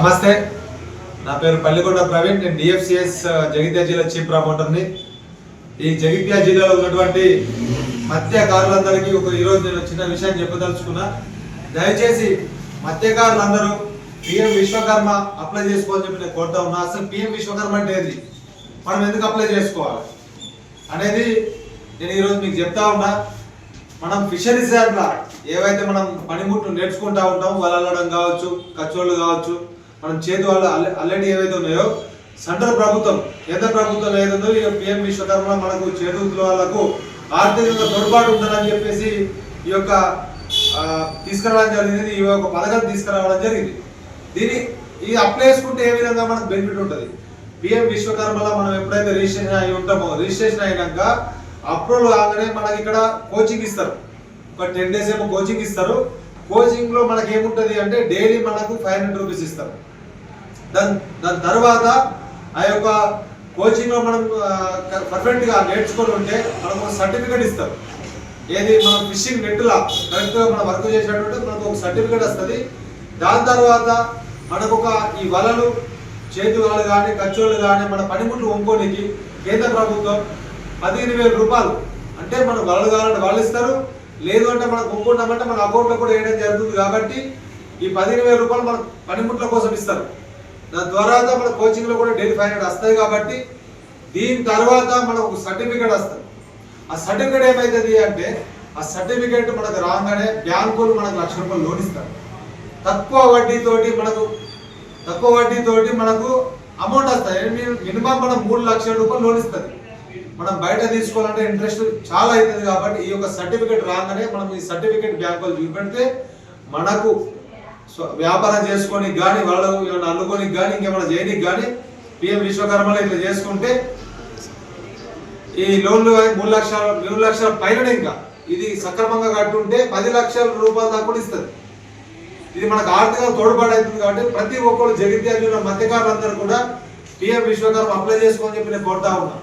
నమస్తే. నా పేరు పల్లికొండ ప్రవీణ్. నేను డిఎఫ్సిఎస్ జగిత్యాల జిల్లా చీఫ్ ప్రమోటర్ని. ఈ జగిత్యాల జిల్లాలో ఉన్నటువంటి మత్స్యకారులందరికీ ఒక ఈరోజు నేను చిన్న విషయాన్ని చెప్పదలుచుకున్నా. దయచేసి మత్స్యకారులందరూ పిఎం విశ్వకర్మ అప్లై చేసుకోవాలని చెప్పి నేను కోరుతా ఉన్నా. అసలు పిఎం విశ్వకర్మ అంటే ఏది? మనం ఎందుకు అప్లై చేసుకోవాలి? అనేది నేను ఈరోజు మీకు చెప్తా ఉన్నా. మనం ఫిషరీస్ దాంట్లో ఏవైతే మనం పనిముట్లు నేర్చుకుంటా ఉంటాం వలలడం కావచ్చు కచ్చోళ్ళు కావచ్చు మనం చేతి వాళ్ళు ఆల్రెడీ ఏవైతే ఉన్నాయో సెంట్రల్ ప్రభుత్వం కేంద్ర ప్రభుత్వం ఏదో ఈ పిఎం విశ్వకర్మ మనకు చేతుల వాళ్ళకు ఆర్థికంగా తోడ్పాటు ఉండాలని చెప్పేసి ఈ యొక్క తీసుకురావడం జరిగింది. ఈ యొక్క పథకం తీసుకురావడం జరిగింది. దీని ఇది అప్లై చేసుకుంటే ఏ విధంగా మనకు బెనిఫిట్ ఉంటుంది? పిఎం విశ్వకర్మలో మనం ఎప్పుడైతే రిజిస్ట్రేషన్ అయి ఉంటామో రిజిస్ట్రేషన్ అయినాక అప్రూవల్ కాగానే మనకి ఇక్కడ కోచింగ్ ఇస్తారు. ఒక టెన్ డేస్ ఏమో కోచింగ్ ఇస్తారు. కోచింగ్లో మనకి ఏముంటది అంటే డైలీ మనకు ఫైవ్ హండ్రెడ్ రూపీస్ ఇస్తారు. దాని దాని తర్వాత ఆ యొక్క కోచింగ్లో మనం పర్ఫెక్ట్గా నేర్చుకొని ఉంటే మనకు ఒక సర్టిఫికేట్ ఇస్తారు. ఏది మనం ఫిషింగ్ నెట్లా కరెక్ట్గా మనం వర్క్ చేసినట్టు మనకు ఒక సర్టిఫికేట్ వస్తుంది. దాని తర్వాత మనకు ఒక ఈ వలలు చేతి వలలు కానీ కచ్చోళ్ళు కానీ మన పనిముట్లు వంకోనికి కేంద్ర ప్రభుత్వం పదిహేను వేల రూపాయలు. అంటే మనం వలలు కావాలంటే వాళ్ళు ఇస్తారు లేదు అంటే మనం కొనుక్కుంటామంటే మన అకౌంట్లో కూడా వేయడం జరుగుతుంది కాబట్టి ఈ పదిహేను వేల రూపాయలు మన పనిముట్ల కోసం ఇస్తారు. దాని తర్వాత మన కోచింగ్లో కూడా డైలీ ఫైవ్ హండ్రెడ్ వస్తాయి కాబట్టి దీని తర్వాత మనకు ఒక సర్టిఫికేట్ వస్తుంది. ఆ సర్టిఫికేట్ ఏమవుతుంది అంటే ఆ సర్టిఫికేట్ మనకు రాగానే బ్యాంకులు మనకు లక్ష రూపాయలు లోన్ ఇస్తారు. తక్కువ వడ్డీతోటి మనకు తక్కువ వడ్డీతోటి మనకు అమౌంట్ వస్తాయి. మినిమం మనం మూడు లక్షల రూపాయలు లోన్ ఇస్తుంది మనం బయట తీసుకోవాలంటే ఇంట్రెస్ట్ చాలా అవుతుంది కాబట్టి ఈ యొక్క సర్టిఫికేట్ రాగానే మనం ఈ సర్టిఫికేట్ బ్యాంకులు చూపెడితే మనకు వ్యాపారం చేసుకొని కానీ వాళ్ళు ఏమైనా అల్లుకొని కానీ ఇంకేమైనా చేయడానికి కానీ పిఎం విశ్వకర్మలో ఇట్లా చేసుకుంటే ఈ లోన్లు మూడు లక్షల మూడు లక్షల పైన ఇంకా. ఇది సక్రమంగా కట్టుంటే పది లక్షల రూపాయలు దాకా కూడా ఇస్తుంది. ఇది మనకు ఆర్థికంగా తోడ్పాటు అవుతుంది కాబట్టి ప్రతి ఒక్కరు జగిత్యాల మత్స్యకారులందరూ కూడా పిఎం విశ్వకర్మ అప్లై చేసుకోని చెప్పి నేను కోరుతా ఉన్నాను